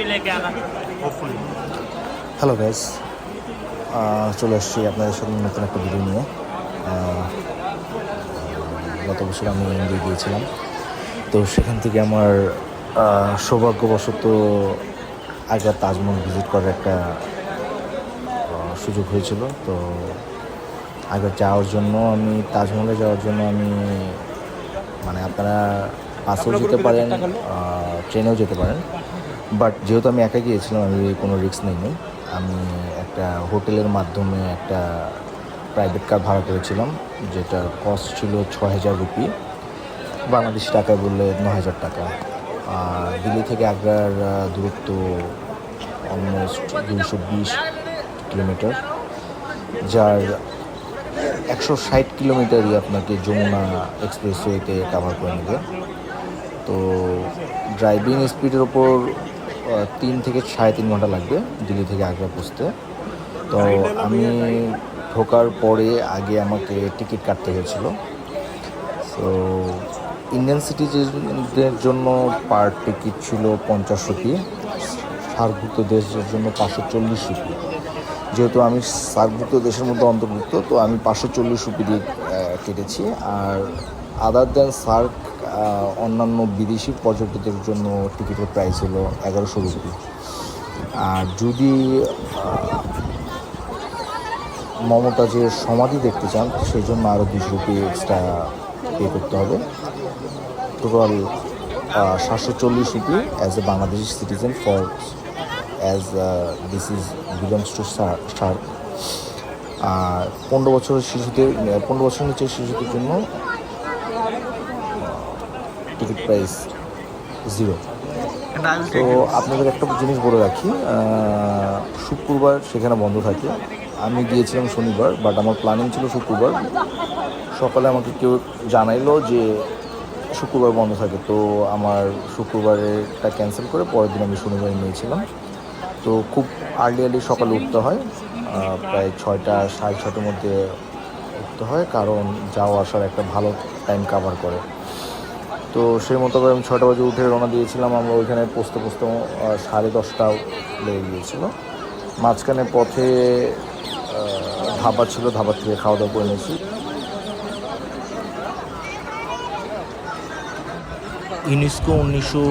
भी लेके आना होपफुली হ্যালো গাইস চলে আসছি আপনাদের সাথে নতুন একটা ভিডিও নিয়ে আহ, গত বছর আমি ইন্ডিয়া গিয়েছিলাম তো সেখান থেকে আমার আহ, সৌভাগ্যবশত আগ্রা তাজমহল ভিজিট করার একটা আহ, সুযোগ হয়েছিল তো আগ্রা যাওয়ার জন্য আমি তাজমহলে যাওয়ার জন্য আমি মানে আপনারা বাসেও যেতে পারেন আহ, ট্রেনেও যেতে পারেন বাট যেহেতু আমি একা গিয়েছিলাম, আমি কোনো রিস্ক নিইনি আমি একটা হোটেলের মাধ্যমে একটা প্রাইভেট কার ভাড়া করেছিলাম, যেটার কস্ট ছিল ছ হাজার রুপি। বাংলাদেশি টাকায় বললে ন হাজার টাকা। আর দিল্লি থেকে আগ্রার দূরত্ব অলমোস্ট দুইশো বিশ কিলোমিটার, যার একশো ষাট কিলোমিটারই আপনাকে যমুনা এক্সপ্রেসওয়েতে কাভার করে নেবে। তো ড্রাইভিং স্পিডের ওপর তিন থেকে সাড়ে তিন ঘণ্টা লাগবে দিল্লি থেকে আগ্রা পৌঁছতে। তো আমি ঢোকার পরে আগে আমাকে টিকিট কাটতে হয়েছিল। তো ইন্ডিয়ান সিটিজেনদের জন্য পার টিকিট ছিল পঞ্চাশ রুপি, সার্কভুক্ত দেশের জন্য পাঁচশো চল্লিশ রুপি। যেহেতু আমি সার্কভুক্ত দেশের মধ্যে অন্তর্ভুক্ত, তো আমি পাঁচশো চল্লিশ রুপি দিয়ে কেটেছি। আর আদার দেন সার্ক অন্যান্য বিদেশি পর্যটকদের জন্য টিকিটের প্রাইস হলো এগারোশো রুপি। আর যদি মমতাজের সমাধি দেখতে চান সেই জন্য আরও দুশো রুপি এক্সট্রা পে করতে হবে। টোটাল সাতশো চল্লিশ rupee as a Bangladeshi citizen for as this is belongs to SAARC আর পনেরো বছরের শিশুদের, পনেরো বছরের নিচের শিশুদের জন্য টিকিট প্রাইস জিরো তো আপনাদের একটা জিনিস বলে রাখি শুক্রবার সেখানে বন্ধ থাকে। আমি গিয়েছিলাম শনিবার বাট আমার প্ল্যানিং ছিল শুক্রবার। সকালে আমাকে কেউ জানাইলো যে শুক্রবার বন্ধ থাকে তো আমার শুক্রবারেরটা ক্যান্সেল করে পরের দিন আমি শনিবারে নিয়েছিলাম। তো খুব আর্লি আর্লি সকালে উঠতে হয়। প্রায় ছয়টা সাড়ে ছটার মধ্যে উঠতে হয় কারণ যাওয়া আসার একটা ভালো টাইম কাভার করে। তো সেই মতো করে আমি ছটা বাজে উঠে রওনা দিয়েছিলাম। আমরা ওইখানে পৌঁছতে আহ, সাড়ে দশটাও লেগে গিয়েছিল। মাঝখানে পথে ধাবা ছিল ধাবার থেকে খাওয়া দাওয়া করে নিয়েছি। ইউনেস্কো উনিশশো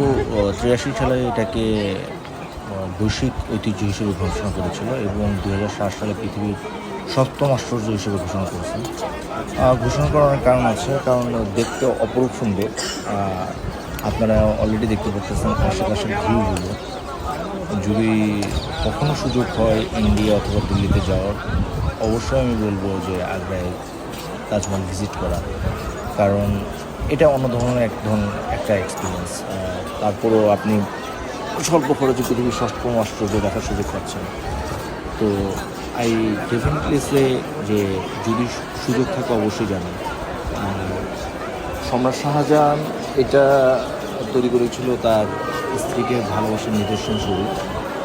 তিরাশি সালে এটাকে বৈশ্বিক ঐতিহ্য হিসেবে ঘোষণা করেছিল এবং দু হাজার সাত সালে পৃথিবীর সপ্তম আশ্চর্য হিসেবে ঘোষণা করেছে। আহ, ঘোষণা করার কারণ আছে কারণ দেখতে অপরূপ সুন্দর। আপনারা অলরেডি দেখতে পাচ্ছেন আশেপাশের ভিউগুলো। যদি কখনো সুযোগ হয় ইন্ডিয়া অথবা দিল্লিতে যাওয়ার অবশ্যই আমি বলব যে আগ্রায় তাজমহল ভিজিট করা। কারণ এটা অন্য ধরনের এক ধরনের একটা এক্সপিরিয়েন্স তারপরেও আপনি স্বল্প খরচে পৃথিবীর সপ্তম আশ্চর্য দেখার সুযোগ পাচ্ছেন। তো আই ডেফিনেটলি সে যে যদি সুযোগ থাকে অবশ্যই আর সম্রাট শাহজাহান এটা তৈরি করেছিল তার স্ত্রীকে ভালোবাসার নিদর্শন স্বরূপ।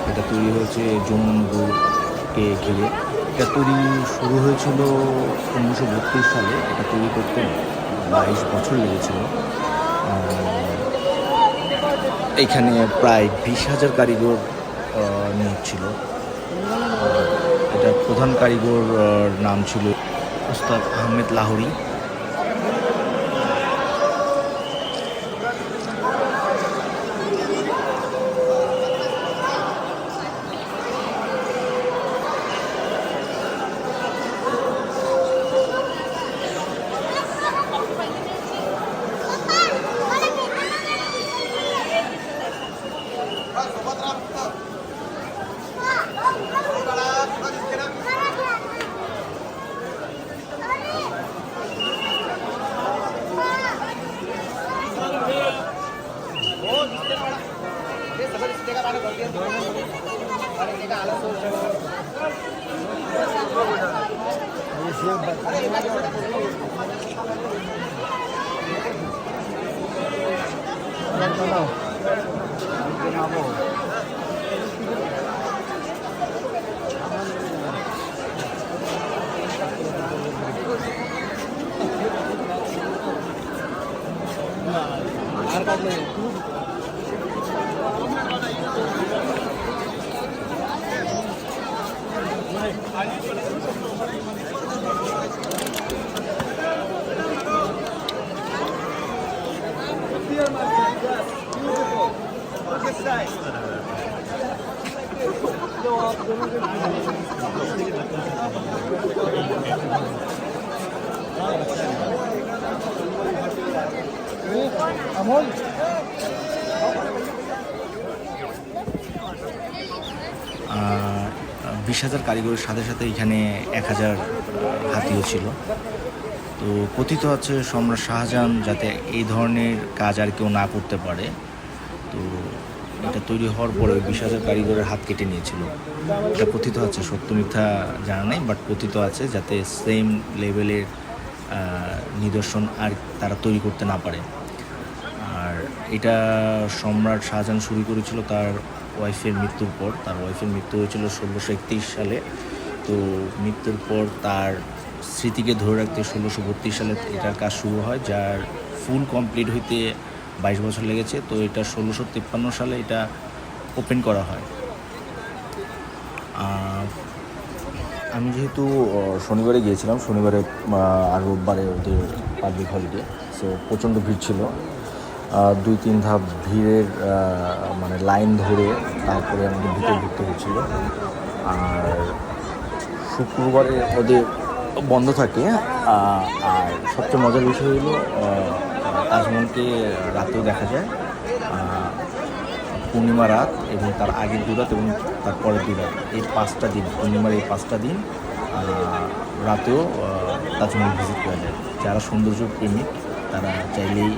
এটা তৈরি হয়েছে জম্মুকে ঘিরে। এটা তৈরি শুরু হয়েছিল উনিশশো বত্রিশ সালে। এটা তৈরি করতে বাইশ বছর লেগেছিল। এখানে প্রায় বিশ হাজার কারিগর নিয়োগ ছিল। প্রধান কারিগর নাম ছিল উস্তাদ আহমেদ লাহোরি। আর কাটলে বিশ হাজার কারিগরের সাথে সাথে এখানে এক হাজার হাতিও ছিল। তো কথিত আছে সম্রাট শাহজাহান যাতে এই ধরনের কাজ আর কেউ না করতে পারে। তো এটা তৈরি হওয়ার পরে বিশ হাজার কারিগরের হাত কেটে নিয়েছিল। এটা কথিত আছে, সত্য মিথ্যা জানা নেই বাট কথিত আছে যাতে সেম লেভেলের নিদর্শন আর তারা তৈরি করতে না পারে। আর এটা সম্রাট শাহজাহান শুরু করেছিল তার ওয়াইফের মৃত্যুর পর, তার ওয়াইফের মৃত্যু হয়েছিল ষোলোশো একত্রিশ সালে। তো মৃত্যুর পর তার স্মৃতিকে ধরে রাখতে ষোলোশো বত্রিশ সালে এটার কাজ শুরু হয়, যার ফুল কমপ্লিট হইতে বাইশ বছর লেগেছে। তো এটা ষোলোশো তিপ্পান্ন সালে এটা ওপেন করা হয়। আমি যেহেতু শনিবারে গিয়েছিলাম, শনিবারে আর রোববারে ওদের পাবলিক হলিডে সো প্রচণ্ড ভিড় ছিল। দুই, তিন ধাপ ভিড়ের মানে লাইন ধরে তারপরে আমাদের ভিতরে ঢুকতে হচ্ছিল আর শুক্রবারে ওদের বন্ধ থাকে আর সবচেয়ে মজার বিষয় হলো তাজমহলকে রাতেও দেখা যায়। পূর্ণিমা রাত এবং তার আগের দু রাত এবং তার পরের দু রাত। এই পাঁচটা দিন, পূর্ণিমার এই পাঁচটা দিন রাতেও তাজমহল ভিজিট করা যায়। যারা সৌন্দর্য প্রেমিক তারা চাইলেই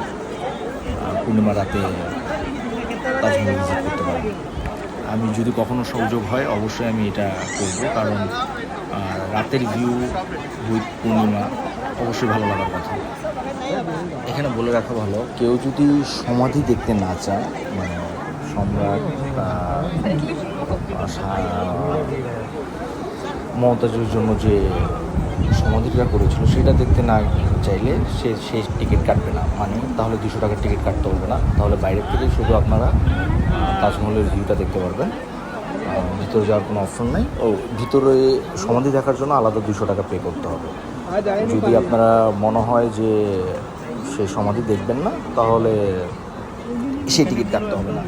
পূর্ণিমা রাতে তাজমহল ভিজিট করতে পারে আমি যদি কখনো সুযোগ হয়, অবশ্যই আমি এটা করব। কারণ রাতের ভিউ উইথ পূর্ণিমা অবশ্যই ভালো লাগার কথা। এখানে বলে রাখা ভালো, কেউ যদি সমাধি দেখতে না চায় মানে সম্রাট মমতাজের জন্য যে সমাধিটা করেছিল সেটা দেখতে না চাইলে সে সেই টিকিট কাটবে না। মানে তাহলে দুশো টাকার টিকিট কাটতে হবে না। তাহলে বাইরের থেকে শুধু আপনারা তাজমহলের ভিউটা দেখতে পারবেন। ভিতরে যাওয়ার কোনো অপশন নেই। ও, ভিতরে সমাধি দেখার জন্য আলাদা দুশো টাকা পে করতে হবে। যদি আপনারা মনে হয় যে সে সমাধি দেখবেন না, তাহলে সেই টিকিট কাটতে হবে না।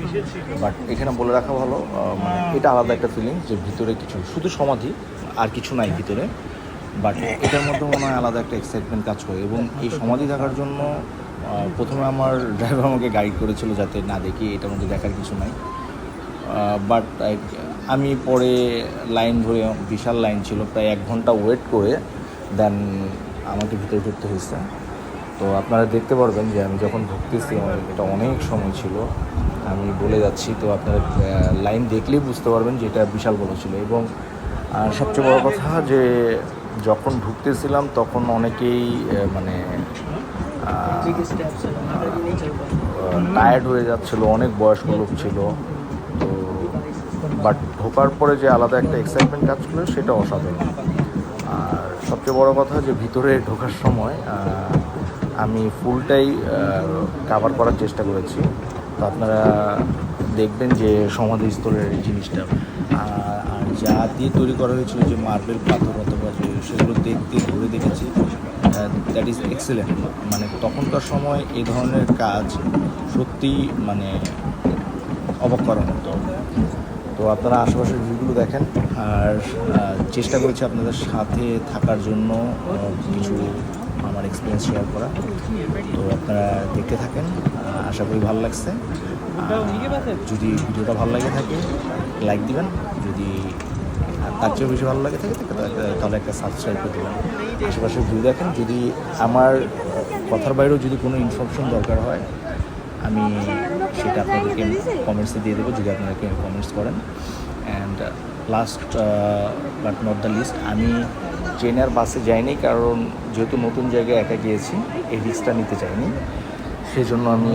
বাট এখানে বলে রাখা ভালো মানে এটা আলাদা একটা ফিলিং যে ভিতরে কিছু, শুধু সমাধি, আর কিছু নাই ভিতরে। বাট এটার মধ্যে মনে হয় আলাদা একটা এক্সাইটমেন্ট কাজ করে। এবং এই সমাধি দেখার জন্য প্রথমে আমার ড্রাইভার আমাকে গাইড করেছিল যাতে না দেখি, এটার মধ্যে দেখার কিছু নাই। বাট আমি পরে লাইন ধরে, বিশাল লাইন ছিল, প্রায় এক ঘণ্টা ওয়েট করে দেন আমাকে ভিতরে ঢুকতে হয়েছে। তো আপনারা দেখতে পারবেন যে আমি যখন ঢুকতেছি, আমার এটা অনেক সময় ছিল। আমি বলে যাচ্ছি, তো আপনারা লাইন দেখলেই বুঝতে পারবেন যে এটা বিশাল বড় ছিল। এবং সবচেয়ে বড় কথা যে যখন ঢুকতেছিলাম, তখন অনেকেই মানে টায়ার্ড হয়ে যাচ্ছিল, অনেক বয়স্ক লোক ছিল। তো বাট ঢোকার পরে যে আলাদা একটা এক্সাইটমেন্ট কাজ করল, সেটা অসাধারণ। আর সবচেয়ে বড় কথা যে ভিতরে ঢোকার সময় আমি ফুলটাই কাভার করার চেষ্টা করেছি। তো আপনারা দেখবেন যে সমাধিস্থলের এই জিনিসটা। আর যা দিয়ে তৈরি করা হয়েছিল যে মার্বেল পাথর অথবা যে সেগুলো দেখতে, ঘুরে দেখেছি দ্যাট ইজ এক্সেলেন্ট মানে তখনকার সময় এই ধরনের কাজ সত্যি মানে অবাক করার মতো। তো আপনারা আশেপাশের ভিউগুলো দেখেন, আর চেষ্টা করেছি আপনাদের সাথে থাকার জন্য কিছু আমার এক্সপিরিয়েন্স শেয়ার করা। তো আপনারা দেখতে থাকেন আশা করি ভালো লাগছে। যদি ভিডিওটা ভালো লাগে থাকে লাইক দিবেন। তার চেয়ে বেশি ভালো লাগে থাকে তাহলে- একটা সাবস্ক্রাইব করে দেবেন আশেপাশে ভিউ দেখেন, যদি আমার কথার বাইরেও যদি কোনো ইনফরমেশন দরকার হয়, আমি সেটা আপনাদেরকে কমেন্টসে দিয়ে দেবো, যদি আপনারা কেউ কমেন্টস করেন and last but not the least আমি ট্রেনের বাসে যাইনি, কারণ যেহেতু নতুন জায়গায় একা গিয়েছি, এই রিস্কটা নিতে চাইনি। সেই জন্য আমি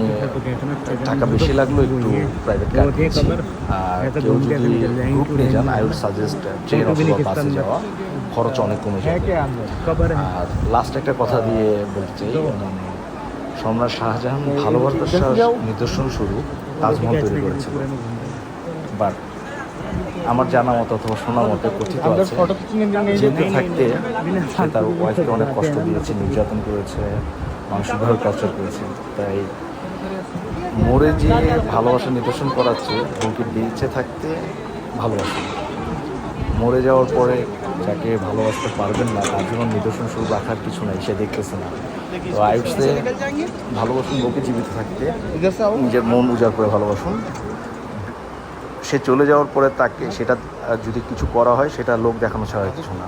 টাকা বেশি লাগল একটু প্রাইভেট কার নিয়েছি আর কেউ যদি গ্রুপ নিয়ে যান আই উড সাজেস্ট ট্রেন অথবা বাসে যাওয়া। খরচ অনেক কমে যাবে। আর লাস্ট একটা কথা দিয়ে বলতে চাই সম্রাট শাহজাহান ভালোবাসার নিদর্শন শুরু তাজমহল তৈরি করেছিল। বাট আমার জানা মতো অথবা শোনা মতে কথিত আছে যেতে থাকতে সে তার ওয়াইফকে অনেক কষ্ট দিয়েছে নির্যাতন করেছে। মানসিকভাবে টর্চার করেছে। তাই মরে যে ভালোবাসা নিদর্শন করাচ্ছে বউকে বেঁচে থাকতে ভালোবাসে। মরে যাওয়ার পরে যাকে ভালোবাসতে পারবেন না, তার জন্য নিদর্শন শুরু রাখার কিছু নাই, সে দেখতেছে না। তো আইটসে ভালোবাসুন বউকে জীবিত থাকতে, নিজের মন উজাড় করে ভালোবাসুন। সে চলে যাওয়ার পরে তাকে সেটা যদি কিছু করা হয়, সেটা লোক দেখানো ছাড়া কিছু না।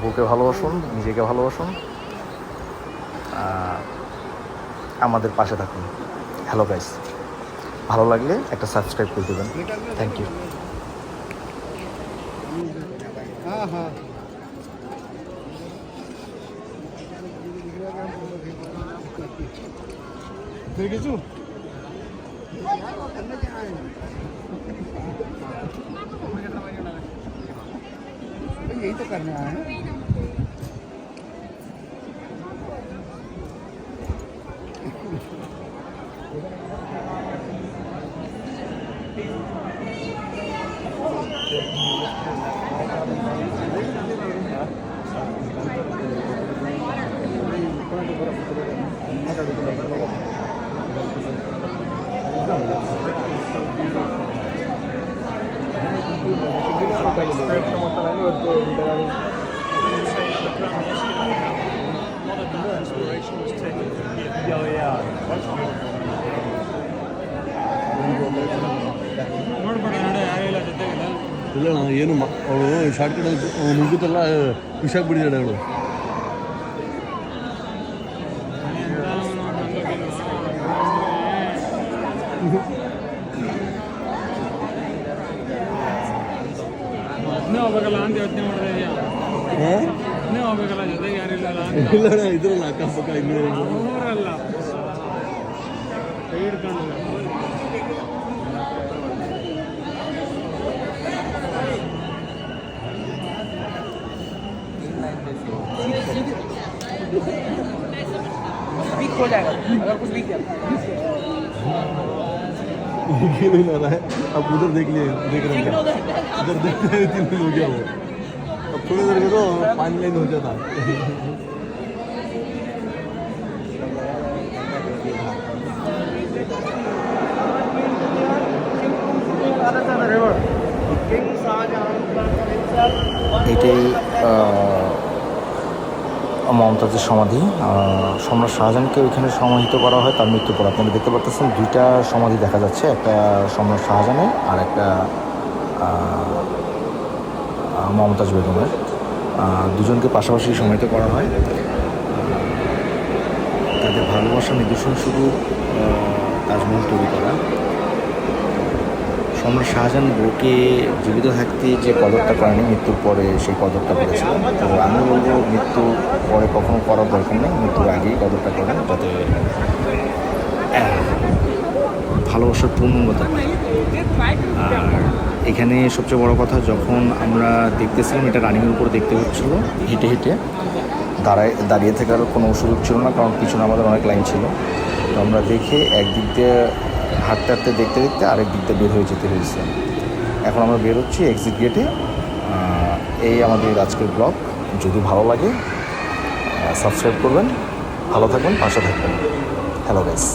বউকে ভালোবাসুন, নিজেকে ভালোবাসুন। আমাদের পাশে থাকুন হ্যালো গাইস ভালো লাগলে একটা সাবস্ক্রাইব করে দেবেন থ্যাংক ইউ हाँ हाँ फिर কিছু यही तो करना है ಇಲ್ಲ ಏನು ಮ ಅವಳು ಶಾರ್ಟ್ಕಟ್ ಮುಗಿತಲ್ಲ ಖುಷಿಯಾಗಿ ಬಿಡಿದಾಳೆ ಅವಳು. ಅದನ್ನೇ ಹೋಗ್ಬೇಕಲ್ಲ ಅಂತ ಯೋಚನೆ ಮಾಡಿದೆ ಅದನ್ನೇ ಹೋಗ್ಬೇಕಲ್ಲ ಜೊತೆಗೆ ಯಾರಿಲ್ಲ ಅಂತ ಇಲ್ಲ ಅಣ್ಣ ಇದ್ರಲ್ಲ ಅಕ್ಕಪಕ್ಕ ಇನ್ನೂ ಅವರಲ್ಲ ಕೈ ಹಿಡ್ಕೊಂಡು ये नहीं लाना है। अब उधर देख लिए देख रहे हैं उधर देख रहे तीन मिनट हो गया वो? अब थोड़ी देर के तो पानी लाइन हो जाता इथे মমতাজের সমাধি। সম্রাট শাহজাহানকে ওইখানে সমাহিত করা হয়, তার মৃত্যুর পর। আপনারা দেখতে পাচ্ছেন দুইটা সমাধি দেখা যাচ্ছে, একটা সম্রাট শাহজাহানের আর একটা মমতাজ বেগমের। দুজনকে পাশাপাশি সমাহিত করা হয়। তাদের ভালোবাসা নিদর্শন শুধু তাজমহল তৈরি করা। সম্রাট শাহজাহান বউকে জীবিত থাকতে যে কদরটা করেনি, মৃত্যুর পরে সেই কদরটা করেছিল। তো আমি বলব মৃত্যু পরে কখনো করার দরকার নেই, মৃত্যুর আগেই কদরটা করেন যাতে ভালোবাসার পূর্ণতা আর এখানে সবচেয়ে বড় কথা, যখন আমরা দেখতেছিলাম, এটা রানিংয়ের উপর দেখতে হচ্ছিল, হেঁটে হেঁটে দাঁড়ায়, দাঁড়িয়ে থাকার কোনো সুযোগ ছিল না, কারণ পিছনে আমাদের অনেক লাইন ছিল। তো আমরা দেখে একদিক দিয়ে হাঁটতে হাঁটতে দেখতে দেখতে আরেক দিকটা বের হয়ে যেতে হয়েছে। এখন আমরা বের হচ্ছি এক্সিট গেটে এই আমাদের আজকের ব্লগ যদি ভালো লাগে সাবস্ক্রাইব করবেন। ভালো থাকবেন, পাশে থাকবেন। Hello guys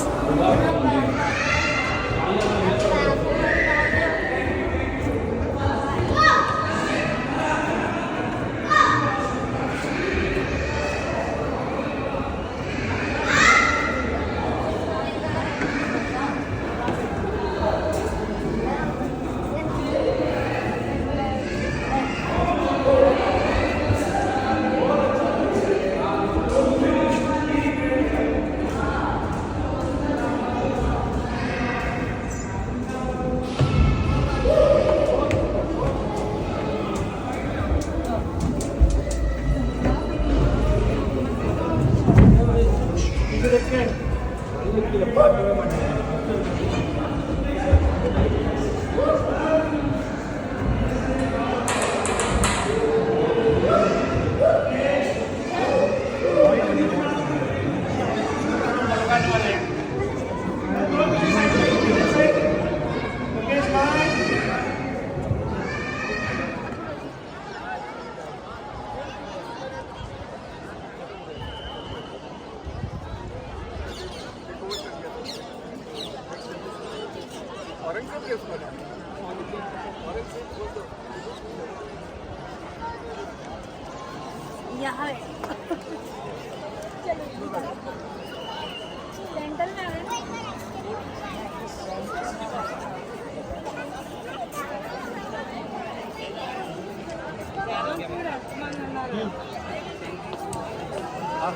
Hả?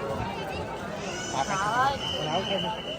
Trời ơi.